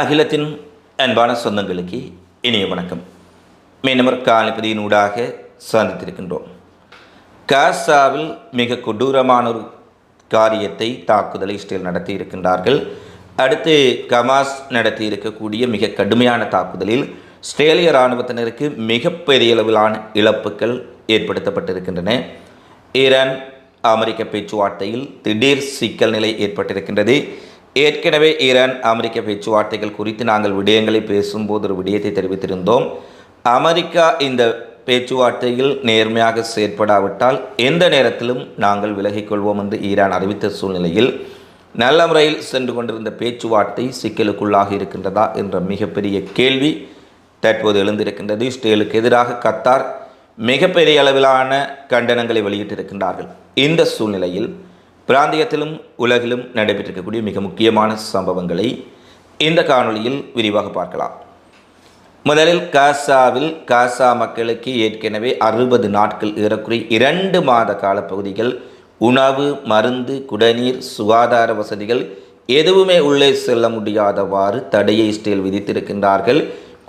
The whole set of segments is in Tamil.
அகிலத்தின் அன்பான சொந்தங்களுக்கு இனிய வணக்கம். மீனவர் காலிப்பதியினூடாக சந்தித்திருக்கின்றோம். காசாவில் மிக கொடூரமான ஒரு காரியத்தை தாக்குதலை இஸ்ரேல் நடத்தி இருக்கின்றார்கள் அடுத்து கமாஸ் நடத்தி இருக்கக்கூடிய மிக கடுமையான தாக்குதலில் இஸ்ரேலிய இராணுவத்தினருக்கு மிகப்பெரிய அளவிலான இழப்புகள் ஏற்படுத்தப்பட்டிருக்கின்றன. ஈரான் அமெரிக்க பேச்சுவார்த்தையில் திடீர் சிக்கல் நிலை ஏற்பட்டிருக்கின்றது. ஏற்கனவே ஈரான் அமெரிக்க பேச்சுவார்த்தைகள் குறித்து நாங்கள் விடயங்களை பேசும்போது ஒரு விடயத்தை தெரிவித்திருந்தோம். அமெரிக்கா இந்த பேச்சுவார்த்தையில் நேர்மையாக செயற்படாவிட்டால் எந்த நேரத்திலும் நாங்கள் விலகிக் கொள்வோம் என்று ஈரான் அறிவித்த சூழ்நிலையில் நல்ல முறையில் சென்று கொண்டிருந்த பேச்சுவார்த்தை சிக்கலுக்குள்ளாக இருக்கின்றதா என்ற மிகப்பெரிய கேள்வி தற்போது எழுந்திருக்கின்றது. இஸ்ரேலுக்கு எதிராக கத்தார் மிகப்பெரிய அளவிலான கண்டனங்களை வெளியிட்டிருக்கின்றார்கள். இந்த சூழ்நிலையில் பிராந்தியத்திலும் உலகிலும் நடைபெற்றிருக்கக்கூடிய மிக முக்கியமான சம்பவங்களை இந்த காணொளியில் விரிவாக பார்க்கலாம். முதலில் காசாவில் காசா மக்களுக்கு ஏற்கனவே அறுபது நாட்கள் ஏறக்குறைய இரண்டு மாத கால பகுதிகள் உணவு மருந்து குடிநீர் சுகாதார வசதிகள் எதுவுமே உள்ளே செல்ல முடியாதவாறு தடையை இஸ்ரேல் விதித்திருக்கின்றார்கள்.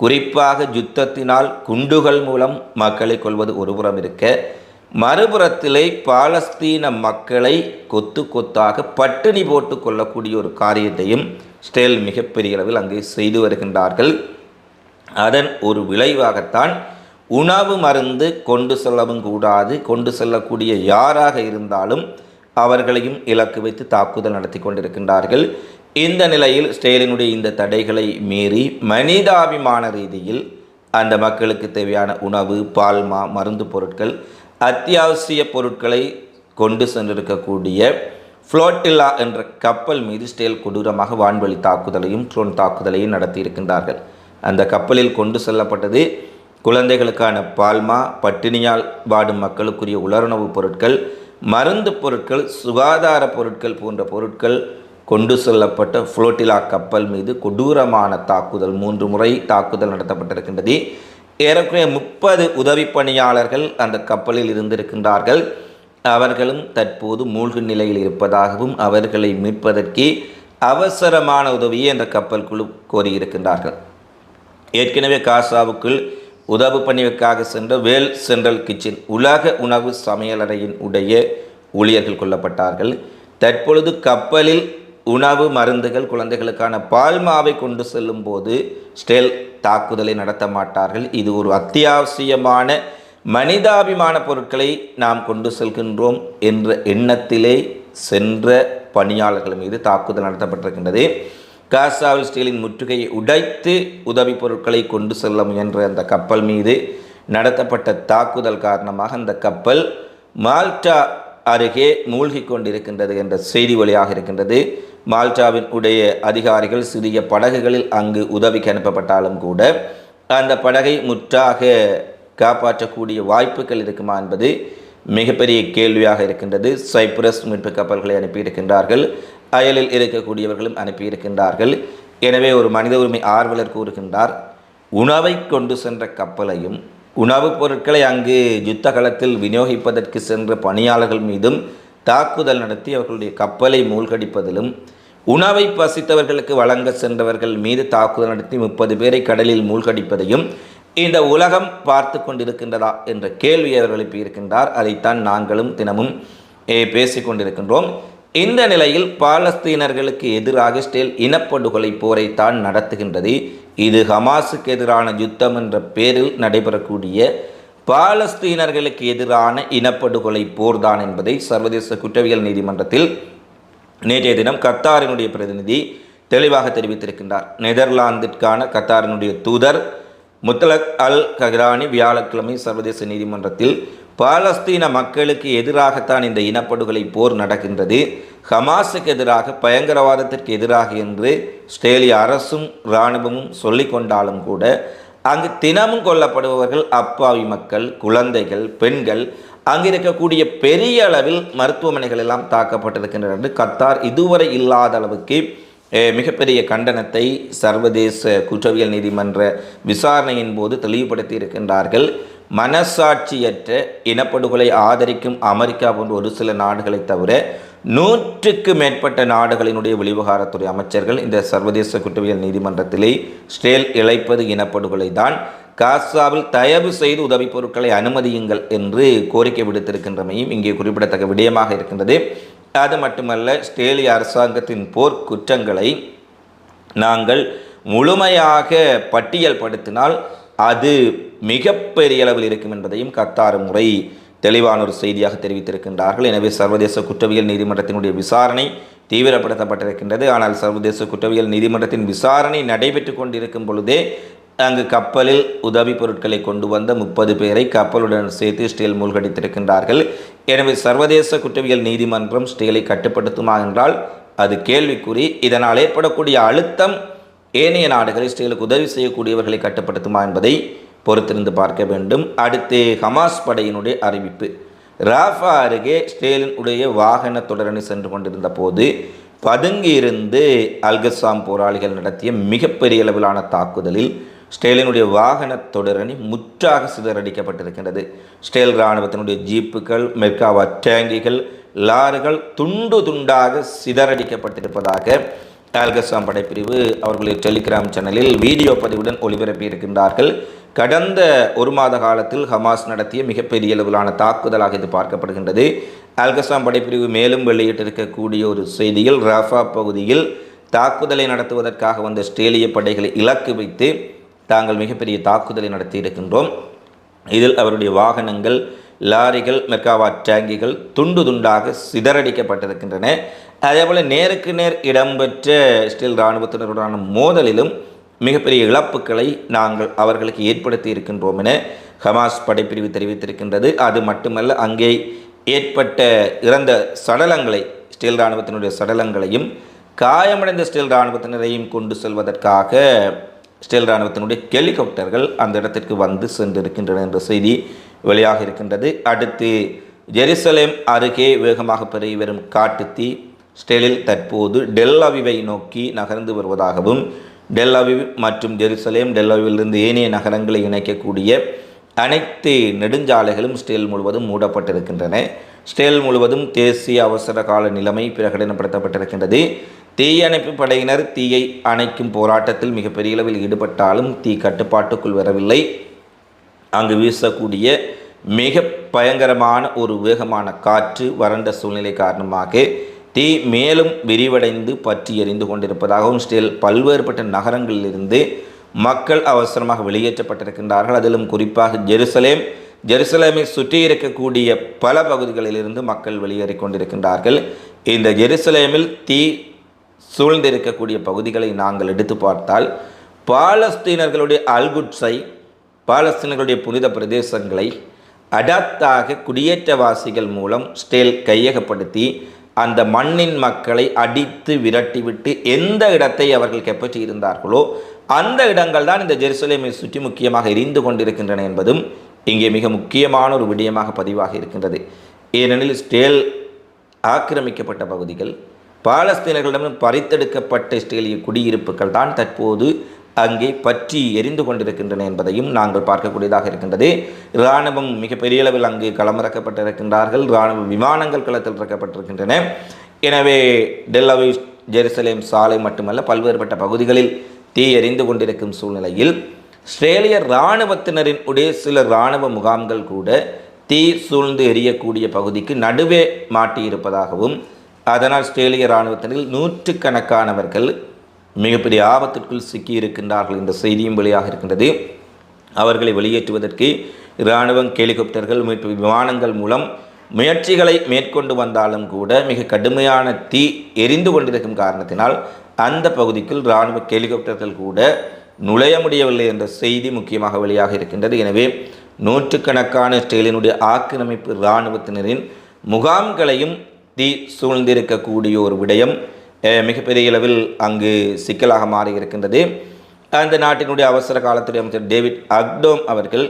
குறிப்பாக யுத்தத்தினால் குண்டுகள் மூலம் மக்களை கொள்வது ஒருபுறம் இருக்க மறுபுறத்திலே பாலஸ்தீன மக்களை கொத்து கொத்தாக பட்டினி போட்டு கொள்ளக்கூடிய ஒரு காரியத்தையும் ஸ்டேல் மிகப்பெரிய அளவில் அங்கே செய்து வருகின்றார்கள். அதன் ஒரு விளைவாகத்தான் உணவு மருந்து கொண்டு செல்லவும் கூடாது கொண்டு செல்லக்கூடிய யாராக இருந்தாலும் அவர்களையும் இலக்கு வைத்து தாக்குதல் நடத்தி கொண்டிருக்கின்றார்கள். இந்த நிலையில் ஸ்டேலினுடைய இந்த தடைகளை மீறி மனிதாபிமான ரீதியில் அந்த மக்களுக்கு தேவையான உணவு பால்மா மருந்து பொருட்கள் அத்தியாவசிய பொருட்களை கொண்டு சென்றிருக்கக்கூடிய ஃப்ளோட்டில்லா என்ற கப்பல் மீது ஸ்டேல் கொடூரமாக வான்வழி தாக்குதலையும் ட்ரோன் தாக்குதலையும் நடத்தியிருக்கின்றார்கள். அந்த கப்பலில் கொண்டு செல்லப்பட்டது குழந்தைகளுக்கான பால்மா பட்டினியால் வாடும் மக்களுக்குரிய உலருணவுப் பொருட்கள் மருந்து பொருட்கள் சுகாதார பொருட்கள் போன்ற பொருட்கள் கொண்டு செல்லப்பட்ட ஃப்ளோட்டிலா கப்பல் மீது கொடூரமான தாக்குதல் மூன்று முறை தாக்குதல் நடத்தப்பட்டிருக்கின்றது. ஏறக்குறைய முப்பது உதவி பணியாளர்கள் அந்த கப்பலில் இருந்திருக்கின்றார்கள். அவர்களும் தற்போது மூழ்கு நிலையில் இருப்பதாகவும் அவர்களை மீட்பதற்கு அவசரமான உதவியை அந்த கப்பல் குழு கோரியிருக்கின்றார்கள். ஏற்கனவே காசாவுக்குள் உதவு பணிவுக்காக சென்ற வேல் சென்ட்ரல் கிச்சன் உலக உணவு சமையலறையின் உடைய ஊழியர்கள் கொல்லப்பட்டார்கள். தற்பொழுது கப்பலில் உணவு மருந்துகள் குழந்தைகளுக்கான பால்மாவை கொண்டு செல்லும் போது ஸ்டெல் தாக்குதலை நடத்த மாட்டார்கள். இது ஒரு அத்தியாவசியமான மனிதாபிமான பொருட்களை நாம் கொண்டு செல்கின்றோம் என்ற எண்ணத்திலே சென்ற பணியாளர்கள் மீது தாக்குதல் நடத்தப்பட்டிருக்கின்றது. காசாவில் ஸ்டீலின் முற்றுகையை உடைத்து உதவி பொருட்களை கொண்டு செல்ல முயன்ற அந்த கப்பல் மீது நடத்தப்பட்ட தாக்குதல் காரணமாக அந்த கப்பல் மால்டா அருகே மூழ்கி கொண்டிருக்கின்றது என்ற செய்தி வழியாக இருக்கின்றது. மால்டாவின் உடைய அதிகாரிகள் சிறிய படகுகளில் அங்கு உதவிக்கு அனுப்பப்பட்டாலும் கூட அந்த படகை முற்றாக காப்பாற்றக்கூடிய வாய்ப்புகள் இருக்குமா என்பது மிகப்பெரிய கேள்வியாக இருக்கின்றது. சைப்ரஸ் மீட்பு கப்பல்களை அனுப்பியிருக்கின்றார்கள். அயலில் இருக்கக்கூடியவர்களும் அனுப்பியிருக்கின்றார்கள். எனவே ஒரு மனித உரிமை ஆர்வலர் கூறுகின்றார் உணவை கொண்டு சென்ற கப்பலையும் உணவுப் பொருட்களை அங்கு யுத்த களத்தில் விநியோகிப்பதற்கு சென்ற பணியாளர்கள் மீதும் தாக்குதல் நடத்தி அவர்களுடைய கப்பலை மூழ்கடிப்பதிலும் உணவை பசித்தவர்களுக்கு வழங்க சென்றவர்கள் மீது தாக்குதல் நடத்தி முப்பது பேரை கடலில் மூழ்கடிப்பதையும் இந்த உலகம் பார்த்து கொண்டிருக்கின்றதா என்ற கேள்வி அவர் எழுப்பியிருக்கின்றார். அதைத்தான் நாங்களும் தினமும் பேசிக் கொண்டிருக்கின்றோம். இந்த நிலையில் பாலஸ்தீனர்களுக்கு எதிராக இஸ்ரேல் இனப்படுகொலை போரைத்தான் நடத்துகின்றது. இது ஹமாஸுக்கு எதிரான யுத்தம் என்ற பேரில் நடைபெறக்கூடிய பாலஸ்தீனர்களுக்கு எதிரான இனப்படுகொலை போர்தான் என்பதை சர்வதேச குற்றவியல் நீதிமன்றத்தில் நேற்றைய தினம் கத்தாரினுடைய பிரதிநிதி தெளிவாக தெரிவித்திருக்கின்றார். நெதர்லாந்திற்கான கத்தாரினுடைய தூதர் முத்தலக் அல் கஹ்ரானி வியாழக்கிழமை சர்வதேச நீதிமன்றத்தில் பாலஸ்தீன மக்களுக்கு எதிராகத்தான் இந்த இனப்படுகொலை போர் நடக்கின்றது. ஹமாஸுக்கு எதிராக பயங்கரவாதத்திற்கு எதிராக என்று ஆஸ்திரேலிய அரசும் இராணுவமும் சொல்லி கொண்டாலும் கூட அங்கு தினமும் கொல்லப்படுபவர்கள் அப்பாவி மக்கள் குழந்தைகள் பெண்கள் அங்கு இருக்கக்கூடிய பெரிய அளவில் மருத்துவமனைகள் எல்லாம் தாக்கப்பட்டிருக்கின்றன என்று கத்தார் இதுவரை இல்லாத அளவுக்கு மிகப்பெரிய கண்டனத்தை சர்வதேச குற்றவியல் நீதிமன்ற விசாரணையின் போது தெளிவுபடுத்தி இருக்கின்றார்கள் மனசாட்சியற்ற இனப்படுகொலை ஆதரிக்கும் அமெரிக்கா போன்ற ஒரு சில நாடுகளை தவிர நூற்றுக்கு மேற்பட்ட நாடுகளினுடைய வெளிவகாரத்துறை அமைச்சர்கள் இந்த சர்வதேச குற்றவியல் நீதிமன்றத்திலே ஸ்டேல் இழைப்பது இனப்படுகொலை தான். காசாவில் தயவு செய்து உதவி பொருட்களை அனுமதியுங்கள் என்று கோரிக்கை விடுத்திருக்கின்றமையும் இங்கே குறிப்பிடத்தக்க விடயமாக இருக்கின்றது. அது மட்டுமல்ல ஸ்டேலிய அரசாங்கத்தின் போர் குற்றங்களை நாங்கள் முழுமையாக பட்டியல்படுத்தினால் அது மிகப்பெரிய அளவில் இருக்கும் என்பதையும் கத்தார் முறை தெளிவான ஒரு செய்தியாக தெரிவித்திருக்கின்றார்கள். எனவே சர்வதேச குற்றவியல் நீதிமன்றத்தினுடைய விசாரணை தீவிரப்படுத்தப்பட்டிருக்கின்றது. ஆனால் சர்வதேச குற்றவியல் நீதிமன்றத்தின் விசாரணை நடைபெற்று கொண்டிருக்கும் பொழுதே அங்கு கப்பலில் உதவி பொருட்களை கொண்டு வந்த முப்பது பேரை கப்பலுடன் சேர்த்து ஸ்டீல் மூழ்கடித்திருக்கின்றார்கள். எனவே சர்வதேச குற்றவியல் நீதிமன்றம் ஸ்டீலை கட்டுப்படுத்துமா என்றால் அது கேள்விக்குறி. இதனால் ஏற்படக்கூடிய அழுத்தம் ஏனைய நாடுகளில் ஸ்டீலுக்கு உதவி செய்யக்கூடியவர்களை கட்டுப்படுத்துமா என்பதை பொறுத்திருந்து பார்க்க வேண்டும். அடுத்து ஹமாஸ் படையினுடைய அறிவிப்பு. ராஃபா அருகே ஸ்டேலின் உடைய வாகன தொடரணி சென்று கொண்டிருந்த போது பதுங்கியிருந்து அல்கசாம் போராளிகள் நடத்திய மிகப்பெரிய அளவிலான தாக்குதலில் ஸ்டேலினுடைய வாகன தொடரணி முற்றாக சிதறடிக்கப்பட்டிருக்கின்றது. ஸ்டேல் இராணுவத்தினுடைய ஜீப்புகள் மெர்காவா டேங்கிகள் லாறுகள் துண்டு துண்டாக சிதறடிக்கப்பட்டிருப்பதாக அல்கசாம் படைப்பிரிவு அவர்களுடைய டெலிகிராம் சேனலில் வீடியோ பதிவுடன் ஒளிபரப்பி இருக்கின்றார்கள் கடந்த ஒரு மாத காலத்தில் ஹமாஸ் நடத்திய மிகப்பெரிய அளவிலான தாக்குதலாக இது பார்க்கப்படுகின்றது. ஆல்கசாம் படைப்பிரிவு மேலும் வெளியிட்டிருக்கக்கூடிய ஒரு செய்தியில் ராஃபா பகுதியில் தாக்குதலை நடத்துவதற்காக வந்த ஆஸ்திரேலிய படைகளை இலக்கு வைத்து தாங்கள் மிகப்பெரிய தாக்குதலை நடத்தி இருக்கின்றோம். இதில் அவருடைய வாகனங்கள் லாரிகள் மெர்காவா டேங்கிகள் துண்டு துண்டாக சிதறடிக்கப்பட்டிருக்கின்றன. அதேபோல் நேருக்கு நேர் இடம்பெற்ற ஸ்டீல் இராணுவத்தினருடனான மோதலிலும் மிகப்பெரிய இழப்புகளை நாங்கள் அவர்களுக்கு ஏற்படுத்தி இருக்கின்றோம் என ஹமாஸ் படைப்பிரிவு தெரிவித்திருக்கின்றது. அது மட்டுமல்ல அங்கே ஏற்பட்ட இறந்த சடலங்களை ஸ்டீல் இராணுவத்தினுடைய சடலங்களையும் காயமடைந்த ஸ்டீல் இராணுவத்தினரையும் கொண்டு செல்வதற்காக ஸ்டீல் இராணுவத்தினுடைய ஹெலிகாப்டர்கள் அந்த இடத்திற்கு வந்து சென்றிருக்கின்றன என்ற செய்தி வெளியாக இருக்கின்றது. அடுத்து ஜெருசலேம் அருகே வேகமாக பெருகி வரும் காட்டுத்தீ ஸ்டெலில் தற்போது டெல் அவிவை நோக்கி நகர்ந்து வருவதாகவும் டெல் மற்றும் ஜெருசலேம் டெல்லாவிலிருந்து ஏனைய நகரங்களை இணைக்கக்கூடிய அனைத்து நெடுஞ்சாலைகளும் ஸ்டேல் முழுவதும் மூடப்பட்டிருக்கின்றன. ஸ்டேல் முழுவதும் தேசிய அவசர கால நிலைமை பிரகடனப்படுத்தப்பட்டிருக்கின்றது. தீயணைப்பு படையினர் தீயை அணைக்கும் போராட்டத்தில் மிகப்பெரிய அளவில் ஈடுபட்டாலும் தீ கட்டுப்பாட்டுக்குள் வரவில்லை. அங்கு வீசக்கூடிய மிக பயங்கரமான ஒரு வேகமான காற்று வறண்ட சூழ்நிலை காரணமாக தீ மேலும் விரிவடைந்து பற்றி எறிந்து கொண்டிருப்பதாகவும் ஸ்டில் பல்வேறுபட்ட நகரங்களிலிருந்து மக்கள் அவசரமாக வெளியேற்றப்பட்டிருக்கின்றார்கள். அதிலும் குறிப்பாக ஜெருசலேம். ஜெருசலேமை சுற்றி இருக்கக்கூடிய பல பகுதிகளிலிருந்து மக்கள் வெளியேறி கொண்டிருக்கின்றார்கள். இந்த ஜெருசலேமில் தீ சூழ்ந்திருக்கக்கூடிய பகுதிகளை நாங்கள் எடுத்து பார்த்தால் பாலஸ்தீனர்களுடைய அல்குட்ஸை பாலஸ்தீனர்களுடைய புனித பிரதேசங்களை அடாத்தாக குடியேற்றவாசிகள் மூலம் ஸ்டேல் கையகப்படுத்தி அந்த மண்ணின் மக்களை அடித்து விரட்டிவிட்டு எந்த இடத்தை அவர்கள் கைப்பற்றி இருந்தார்களோ அந்த இடங்கள் தான் இந்த ஜெருசலேமை சுற்றி முக்கியமாக எரிந்து கொண்டிருக்கின்றன என்பதும் இங்கே மிக முக்கியமான ஒரு விடயமாக பதிவாக இருக்கின்றது. ஏனெனில் ஸ்டேல் ஆக்கிரமிக்கப்பட்ட பகுதிகள் பாலஸ்தீனர்களிடம் பறித்தெடுக்கப்பட்ட இஸ்ரேலிய குடியிருப்புகள் தான் தற்போது அங்கே பற்றி எரிந்து கொண்டிருக்கின்றன என்பதையும் நாங்கள் பார்க்கக்கூடியதாக இருக்கின்றது. இராணுவம் மிகப்பெரிய அளவில் அங்கு களமிறக்கப்பட்டிருக்கின்றார்கள் இராணுவ விமானங்கள் களத்தில் இறக்கப்பட்டிருக்கின்றன. எனவே டெல்லவி ஜெருசலேம் சாலை மட்டுமல்ல பல்வேறுபட்ட பகுதிகளில் தீ எரிந்து கொண்டிருக்கும் சூழ்நிலையில் இஸ்ரேலிய இராணுவத்தினரின் உடைய சில இராணுவ முகாம்கள் கூட தீ சூழ்ந்து எரியக்கூடிய பகுதிக்கு நடுவே மாட்டியிருப்பதாகவும் அதனால் இஸ்ரேலிய இராணுவத்தினரில் நூற்றுக்கணக்கானவர்கள் மிகப்பெரிய ஆபத்திற்குள் சிக்கியிருக்கின்றார்கள் என்ற செய்தியும் வெளியாக இருக்கின்றது. அவர்களை வெளியேற்றுவதற்கு இராணுவம் ஹெலிகாப்டர்கள் மீட்பு விமானங்கள் மூலம் முயற்சிகளை மேற்கொண்டு வந்தாலும் கூட மிக கடுமையான தீ எரிந்து கொண்டிருக்கும் காரணத்தினால் அந்த பகுதிக்குள் இராணுவ ஹெலிகாப்டர்கள் கூட நுழைய முடியவில்லை என்ற செய்தி முக்கியமாக வெளியாக இருக்கின்றது. எனவே நூற்றுக்கணக்கான ஸ்டேலினுடைய ஆக்கிரமிப்பு இராணுவத்தினரின் முகாம்களையும் தீ சூழ்ந்திருக்கக்கூடிய ஒரு விடயம் மிகப்பெரிய அளவில் அங்கு சிக்கலாக மாறி இருக்கின்றது அந்த நாட்டினுடைய அவசர காலத்துடைய அமைச்சர் டேவிட் அக்டோம் அவர்கள்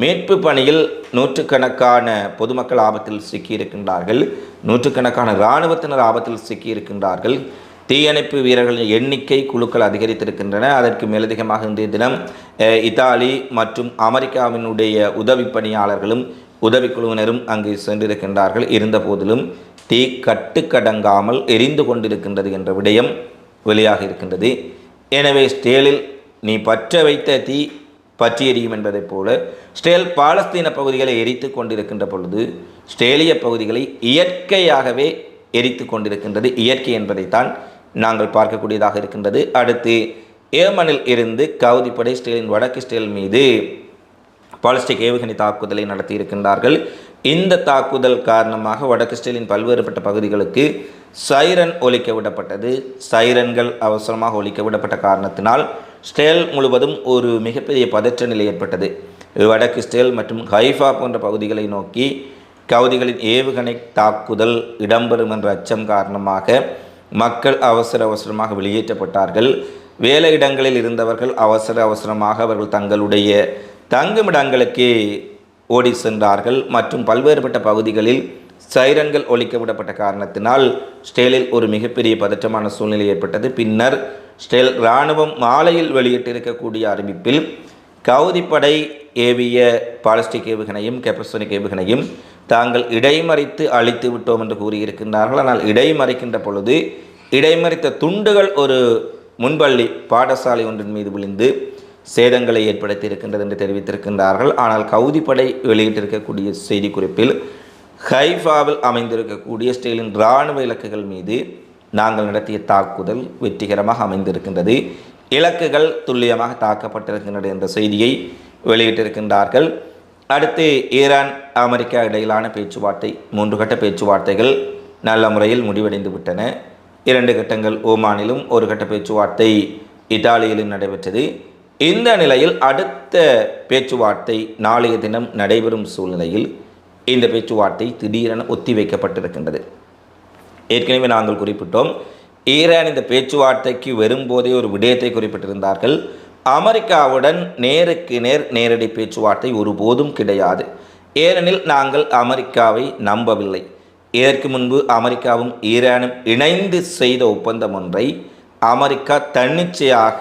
மீட்பு பணியில் நூற்றுக்கணக்கான பொதுமக்கள் ஆபத்தில் சிக்கியிருக்கின்றார்கள். நூற்றுக்கணக்கான இராணுவத்தினர் ஆபத்தில் சிக்கியிருக்கின்றார்கள். தீயணைப்பு வீரர்களின் எண்ணிக்கை குழுக்கள் அதிகரித்திருக்கின்றன. அதற்கு மேலதிகமாக இன்றைய தினம் இத்தாலி மற்றும் அமெரிக்காவினுடைய உதவி பணியாளர்களும் உதவிக்குழுவினரும் அங்கு சென்றிருக்கின்றார்கள். இருந்த போதிலும் தீ கட்டுக்கடங்காமல் எரிந்து கொண்டிருக்கின்றது என்ற விடயம் வெளியாக இருக்கின்றது. எனவே ஸ்டேலில் நீ பற்ற வைத்த தீ பற்றி எரியும் என்பதைப் போல ஸ்டேல் பாலஸ்தீன பகுதிகளை எரித்து கொண்டிருக்கின்ற பொழுது ஸ்டேலிய பகுதிகளை இயற்கையாகவே எரித்து கொண்டிருக்கின்றது. இயற்கை என்பதைத்தான் நாங்கள் பார்க்கக்கூடியதாக இருக்கின்றது. அடுத்து ஏமனில் இருந்து கவுதிப்படை ஸ்டேலின் வடக்கு ஸ்டேல் மீது பாலிஸ்டிக் ஏவுகணை தாக்குதலை நடத்தியிருக்கின்றார்கள். இந்த தாக்குதல் காரணமாக வடக்கு ஸ்டேலின் பல்வேறுபட்ட பகுதிகளுக்கு சைரன் ஒலிக்க விடப்பட்டது. சைரன்கள் அவசரமாக ஒலிக்க விடப்பட்ட காரணத்தினால் ஸ்டேல் முழுவதும் ஒரு மிகப்பெரிய பதற்ற நிலை ஏற்பட்டது. வடக்கு ஸ்டேல் மற்றும் ஹைஃபா போன்ற பகுதிகளை நோக்கி கவுதிகளின் ஏவுகணை தாக்குதல் இடம்பெறும் என்ற அச்சம் காரணமாக மக்கள் அவசர அவசரமாக வெளியேற்றப்பட்டார்கள். வேலையிடங்களில் இருந்தவர்கள் அவசர அவசரமாக அவர்கள் தங்களுடைய தங்குமிடங்களுக்கு ஓடி சென்றார்கள். மற்றும் பல்வேறுபட்ட பகுதிகளில் சைரன்கள் ஒழிக்க விடப்பட்ட காரணத்தினால் ஸ்டேலில் ஒரு மிகப்பெரிய பதற்றமான சூழ்நிலை ஏற்பட்டது. பின்னர் ஸ்டேல் இராணுவம் மாலையில் வெளியிட்டிருக்கக்கூடிய அறிவிப்பில் கவுதிப்படை ஏவிய பாலிஸ்டிக் ஏவுகணையும் கெப்பசோனிக் ஏவுகணையும் தாங்கள் இடைமறித்து அழித்து விட்டோம் என்று கூறியிருக்கின்றார்கள். ஆனால் இடைமறைக்கின்ற பொழுது இடைமறித்த துண்டுகள் ஒரு முன்பள்ளி பாடசாலை ஒன்றின் மீது விழுந்து சேதங்களை ஏற்படுத்தி இருக்கின்றது என்று தெரிவித்திருக்கின்றார்கள். ஆனால் கவுதிப்படை வெளியிட்டிருக்கக்கூடிய செய்திக்குறிப்பில் ஹைஃபாவில் அமைந்திருக்கக்கூடிய ஸ்டேலின் இராணுவ இலக்குகள் மீது நாங்கள் நடத்திய தாக்குதல் வெற்றிகரமாக அமைந்திருக்கின்றது. இலக்குகள் துல்லியமாக தாக்கப்பட்டிருக்கின்றன என்ற செய்தியை வெளியிட்டிருக்கின்றார்கள். அடுத்து ஈரான் அமெரிக்கா இடையிலான பேச்சுவார்த்தை மூன்று கட்ட பேச்சுவார்த்தைகள் நல்ல முறையில் முடிவடைந்து விட்டன. இரண்டு கட்டங்கள் ஓமானிலும் ஒரு கட்ட பேச்சுவார்த்தை இத்தாலியிலும் நடைபெற்றது. இந்த நிலையில் அடுத்த பேச்சுவார்த்தை நாளைய தினம் நடைபெறும் சூழ்நிலையில் இந்த பேச்சுவார்த்தை திடீரென ஒத்திவைக்கப்பட்டிருக்கின்றது. ஏற்கனவே நாங்கள் குறிப்பிட்டோம் ஈரான் இந்த பேச்சுவார்த்தைக்கு வரும்போதே ஒரு விடயத்தை குறிப்பிட்டிருந்தார்கள். அமெரிக்காவுடன் நேருக்கு நேர் நேரடி பேச்சுவார்த்தை ஒருபோதும் கிடையாது. ஏனெனில் நாங்கள் அமெரிக்காவை நம்பவில்லை. இதற்கு முன்பு அமெரிக்காவும் ஈரானும் இணைந்து செய்த ஒப்பந்தம் ஒன்றை அமெரிக்கா தன்னிச்சையாக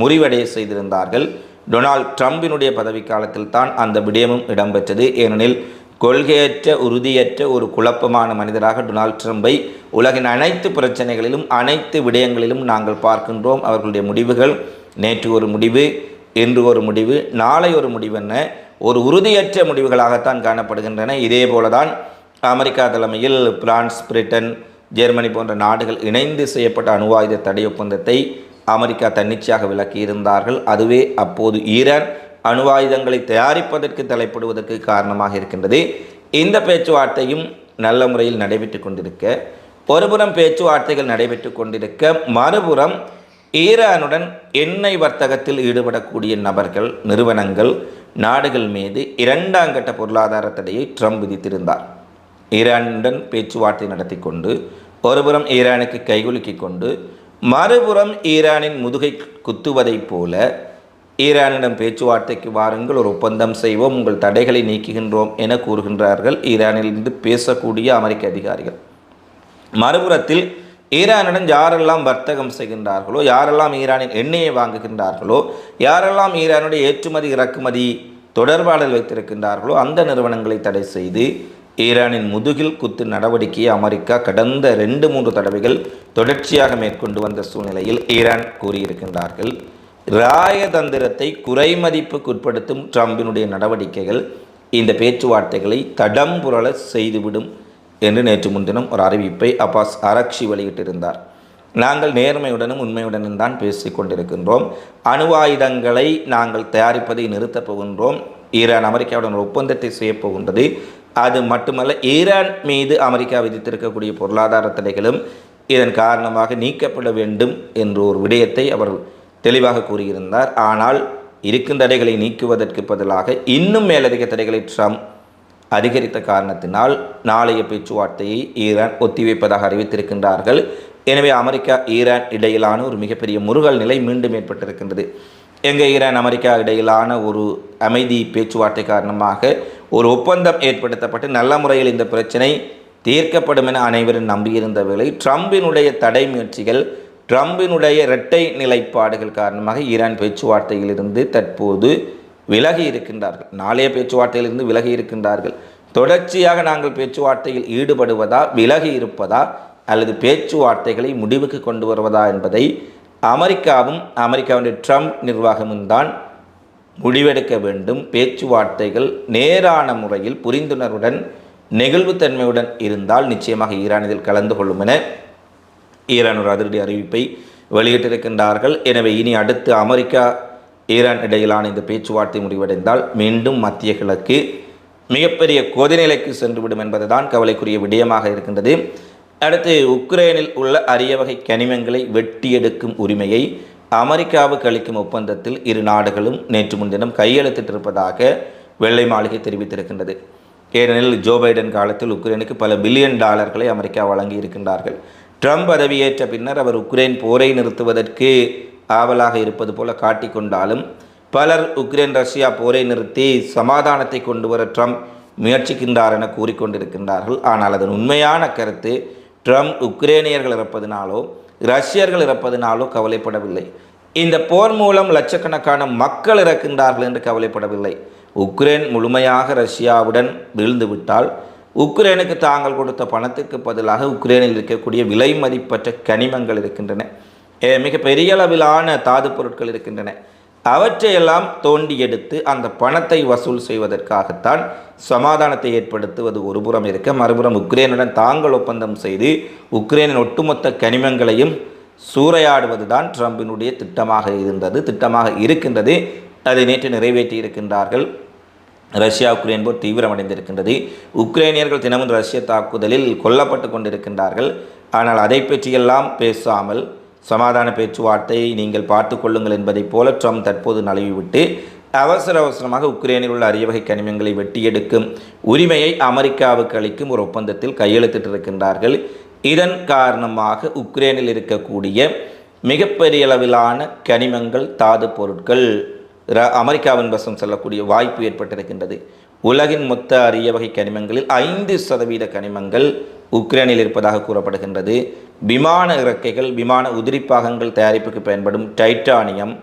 முறிவடைய செய்திருந்தார்கள். டொனால்ட் ட்ரம்பினுடைய பதவிக்காலத்தில் தான் அந்த விடயமும் இடம்பெற்றது. ஏனெனில் கொள்கையற்ற உறுதியற்ற ஒரு குழப்பமான மனிதராக டொனால்ட் ட்ரம்பை உலகின் அனைத்து பிரச்சனைகளிலும் அனைத்து விடயங்களிலும் நாங்கள் பார்க்கின்றோம். அவர்களுடைய முடிவுகள் நேற்று ஒரு முடிவு இன்று ஒரு முடிவு நாளை ஒரு முடிவென ஒரு உறுதியற்ற முடிவுகளாகத்தான் காணப்படுகின்றன. இதே போலதான் அமெரிக்கா தலைமையில் பிரான்ஸ் பிரிட்டன் ஜெர்மனி போன்ற நாடுகள் இணைந்து செய்யப்பட்ட அணுவாயுத தடை ஒப்பந்தத்தை அமெரிக்கா தன்னிச்சையாக விலக்கியிருந்தார்கள் அதுவே அப்போது ஈரான் அணுவாயுதங்களை தயாரிப்பதற்கு தலைப்படுவதற்கு காரணமாக இருக்கின்றது. இந்த பேச்சுவார்த்தையும் நல்ல முறையில் நடைபெற்று கொண்டிருக்க ஒருபுறம் பேச்சுவார்த்தைகள் நடைபெற்று கொண்டிருக்க மறுபுறம் ஈரானுடன் எண்ணெய் வர்த்தகத்தில் ஈடுபடக்கூடிய நபர்கள் நிறுவனங்கள் நாடுகள் மீது இரண்டாம் கட்ட பொருளாதார தடையை ட்ரம்ப் விதித்திருந்தார். ஈரானுடன் பேச்சுவார்த்தை நடத்தி கொண்டு ஒருபுறம் ஈரானுக்கு கைகுலுக்கி கொண்டு மறுபுறம் ஈரானின் முதுகை குத்துவதைப் போல ஈரானிடம் பேச்சுவார்த்தைக்கு வாருங்கள் ஒரு ஒப்பந்தம் செய்வோம் உங்கள் தடைகளை நீக்குகின்றோம் என கூறுகின்றார்கள் ஈரானிலிருந்து பேசக்கூடிய அமெரிக்க அதிகாரிகள். மறுபுறத்தில் ஈரானுடன் யாரெல்லாம் வர்த்தகம் செய்கின்றார்களோ யாரெல்லாம் ஈரானின் எண்ணெயை வாங்குகின்றார்களோ யாரெல்லாம் ஈரானுடைய ஏற்றுமதி இறக்குமதி தொடர்பாடல் வைத்திருக்கின்றார்களோ அந்த நிறுவனங்களை தடை செய்து ஈரானின் முதுகில் குத்து நடவடிக்கையை அமெரிக்கா கடந்த ரெண்டு மூன்று தடவைகள் தொடர்ச்சியாக மேற்கொண்டு வந்த சூழ்நிலையில் ஈரான் கூறியிருக்கின்றார்கள். ராயதந்திரத்தை குறைமதிப்புக்குட்படுத்தும் ட்ரம்பினுடைய நடவடிக்கைகள் இந்த பேச்சுவார்த்தைகளை தடம் புரள செய்துவிடும் என்று நேற்று முன்தினம் ஒரு அறிவிப்பை அப்பாஸ் அரக்ஷி வெளியிட்டிருந்தார். நாங்கள் நேர்மையுடனும் உண்மையுடனும் தான் பேசிக் கொண்டிருக்கின்றோம். அணு ஆயுதங்களை நாங்கள் தயாரிப்பதை நிறுத்தப் போகின்றோம். ஈரான் அமெரிக்காவுடன் ஒப்பந்தத்தை செய்யப்போகின்றது அது மட்டுமல்ல ஈரான் மீது அமெரிக்கா விதித்திருக்கக்கூடிய பொருளாதார தடைகளும் இதன் காரணமாக நீக்கப்பட வேண்டும் என்ற ஒரு விடயத்தை அவர் தெளிவாக கூறியிருந்தார். ஆனால் இருக்கும் தடைகளை நீக்குவதற்கு பதிலாக இன்னும் மேலதிக தடைகளை ட்ரம்ப் அதிகரித்த காரணத்தினால் நாளைய பேச்சுவார்த்தையை ஈரான் ஒத்திவைப்பதாக அறிவித்திருக்கின்றார்கள். எனவே அமெரிக்கா ஈரான் இடையிலான ஒரு மிகப்பெரிய முருகல் நிலை மீண்டும் ஏற்பட்டிருக்கின்றது. எங்கே ஈரான் அமெரிக்கா இடையிலான ஒரு அமைதி பேச்சுவார்த்தை காரணமாக ஒரு ஒப்பந்தம் ஏற்படுத்தப்பட்டு நல்ல முறையில் இந்த பிரச்சனை தீர்க்கப்படும் என அனைவரும் நம்பியிருந்த வேளை ட்ரம்பினுடைய தடை முயற்சிகள் ட்ரம்பினுடைய இரட்டை நிலைப்பாடுகள் காரணமாக ஈரான் பேச்சுவார்த்தையிலிருந்து தற்போது விலகி இருக்கின்றார்கள். நாளைய பேச்சுவார்த்தையிலிருந்து விலகி இருக்கின்றார்கள். தொடர்ச்சியாக நாங்கள் பேச்சுவார்த்தையில் ஈடுபடுவதா விலகி இருப்பதா அல்லது பேச்சுவார்த்தைகளை முடிவுக்கு கொண்டு வருவதா என்பதை அமெரிக்காவும் அமெரிக்காவுடைய ட்ரம்ப் நிர்வாகமும் தான் முடிவெடுக்க வேண்டும். பேச்சுவார்த்தைகள் நேரான முறையில் புரிந்துணர்வுடன் நெகிழ்வுத்தன்மையுடன் இருந்தால் நிச்சயமாக ஈரான் இதில் கலந்து கொள்ளும் என ஈரான் ஒரு அதிரடி அறிவிப்பை வெளியிட்டிருக்கின்றார்கள். எனவே இனி அடுத்து அமெரிக்கா ஈரான் இடையிலான இந்த பேச்சுவார்த்தை முடிவடைந்தால் மீண்டும் மத்திய கிழக்கு மிகப்பெரிய கொதிநிலைக்கு சென்றுவிடும் என்பதுதான் கவலைக்குரிய விடயமாக இருக்கின்றது. அடுத்து உக்ரைனில் உள்ள அரிய வகை கனிமங்களை வெட்டி எடுக்கும் உரிமையை அமெரிக்காவுக்கு அளிக்கும் ஒப்பந்தத்தில் இரு நாடுகளும் நேற்று முன்தினம் கையெழுத்திட்டிருப்பதாக வெள்ளை மாளிகை தெரிவித்திருக்கின்றது. ஏனெனில் ஜோ பைடன் காலத்தில் உக்ரைனுக்கு பல பில்லியன் டாலர்களை அமெரிக்கா வழங்கி இருக்கின்றார்கள் ட்ரம்ப் பதவியேற்ற பின்னர் அவர் உக்ரைன் போரை நிறுத்துவதற்கு ஆவலாக இருப்பது போல காட்டிக்கொண்டாலும் பலர் உக்ரைன் ரஷ்யா போரை நிறுத்தி சமாதானத்தை கொண்டு வர ட்ரம்ப் முயற்சிக்கின்றார் என கூறிக்கொண்டிருக்கின்றார்கள். ஆனால் அதன் உண்மையான கருத்து ட்ரம்ப் உக்ரேனியர்கள் இறப்பதினாலோ ரஷ்யர்கள் இறப்பதினாலோ கவலைப்படவில்லை. இந்த போர் மூலம் லட்சக்கணக்கான மக்கள் இறக்கின்றார்கள் என்று கவலைப்படவில்லை. உக்ரைன் முழுமையாக ரஷ்யாவுடன் வீழ்ந்துவிட்டால் உக்ரைனுக்கு தாங்கள் கொடுத்த பணத்துக்கு பதிலாக உக்ரைனில் இருக்கக்கூடிய விலை மதிப்பற்ற கனிமங்கள் இருக்கின்றன. மிக பெரிய அளவிலான தாது பொருட்கள் இருக்கின்றன. அவற்றையெல்லாம் தோண்டி எடுத்து அந்த பணத்தை வசூல் செய்வதற்காகத்தான் சமாதானத்தை ஏற்படுத்துவது ஒருபுறம் இருக்க மறுபுறம் உக்ரைனுடன் தாங்கள் ஒப்பந்தம் செய்து உக்ரைனின் ஒட்டுமொத்த கனிமங்களையும் சூறையாடுவது தான் ட்ரம்பினுடைய திட்டமாக இருந்தது திட்டமாக இருக்கின்றது. அதை நேற்று நிறைவேற்றி இருக்கின்றார்கள். ரஷ்யா உக்ரைன் போர் தீவிரமடைந்திருக்கின்றது. உக்ரைனியர்கள் தினமும் ரஷ்ய தாக்குதலில் கொல்லப்பட்டு கொண்டிருக்கின்றார்கள். ஆனால் அதை பற்றியெல்லாம் பேசாமல் சமாதான பேச்சுவார்த்தை நீங்கள் பார்த்து கொள்ளுங்கள் என்பதைப் போல ட்ரம்ப் தற்போது நழுவிவிட்டு அவசர அவசரமாக உக்ரைனில் உள்ள அரிய வகை கனிமங்களை வெட்டியெடுக்கும் உரிமையை அமெரிக்காவுக்கு அளிக்கும் ஒரு ஒப்பந்தத்தில் கையெழுத்திட்டிருக்கின்றார்கள் இதன் காரணமாக உக்ரைனில் இருக்கக்கூடிய மிகப்பெரிய அளவிலான கனிமங்கள் தாது பொருட்கள் அமெரிக்காவின் வசம் செல்லக்கூடிய வாய்ப்பு ஏற்பட்டிருக்கின்றது. உலகின் மொத்த அரிய வகை கனிமங்களில் ஐந்து சதவீத கனிமங்கள் உக்ரைனில் இருப்பதாக கூறப்படுகின்றது. விமான இறக்கைகள் விமான உதிரிப்பாகங்கள் தயாரிப்புக்கு பயன்படும் டைட்டானியம்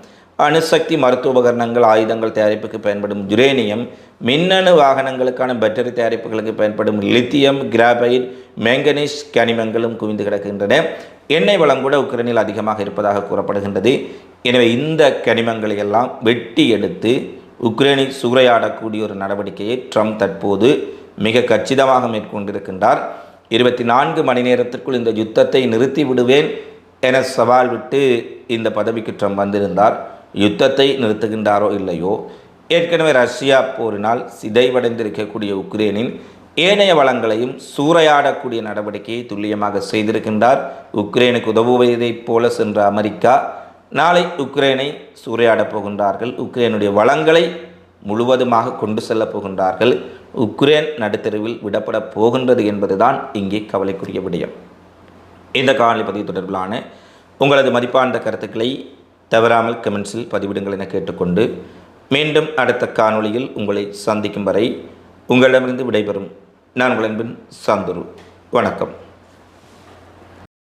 அணுசக்தி மருத்துவ உபகரணங்கள் ஆயுதங்கள் தயாரிப்புக்கு பயன்படும் யுரேனியம் மின்னணு வாகனங்களுக்கான பேட்டரி தயாரிப்புகளுக்கு பயன்படும் லித்தியம் கிராபைட் மேங்கனீஸ் கனிமங்களும் குவிந்து கிடக்கின்றன. எண்ணெய் வளம் கூட உக்ரைனில் அதிகமாக இருப்பதாக கூறப்படுகின்றது. எனவே இந்த கனிமங்களை எல்லாம் வெட்டி எடுத்து உக்ரைனை சூறையாடக்கூடிய ஒரு நடவடிக்கையை ட்ரம்ப் தற்போது மிக கச்சிதமாக மேற்கொண்டிருக்கின்றார். இருபத்தி நான்கு மணி நேரத்திற்குள் இந்த யுத்தத்தை நிறுத்தி விடுவேன் என சவால் விட்டு இந்த பதவிக்கு ட்ரம்ப் வந்திருந்தார். யுத்தத்தை நிறுத்துகின்றாரோ இல்லையோ? ஏற்கனவே ரஷ்யா போரினால் சிதைவடைந்திருக்கக்கூடிய உக்ரைனின் ஏனைய வளங்களையும் சூறையாடக்கூடிய நடவடிக்கையை துல்லியமாக செய்திருக்கின்றார். உக்ரைனுக்கு உதவுவதைப் போல சென்ற அமெரிக்கா நாளை உக்ரைனை சூறையாடப் போகின்றார்கள். உக்ரைனுடைய வளங்களை முழுவதுமாக கொண்டு செல்லப் போகின்றார்கள். உக்ரைன் நடுத்தெருவில் விடப்படப் போகின்றது என்பதுதான் இங்கே கவலைக்குரிய விடயம். இந்த காணொலி பதிவு தொடர்பிலான உங்களது மதிப்பார்ந்த கருத்துக்களை தவறாமல் கமெண்ட்ஸில் பதிவிடுங்கள் என கேட்டுக்கொண்டு மீண்டும் அடுத்த காணொளியில் உங்களை சந்திக்கும் வரை உங்களிடமிருந்து விடைபெறும் நான் உங்கள் சந்துரு. வணக்கம்.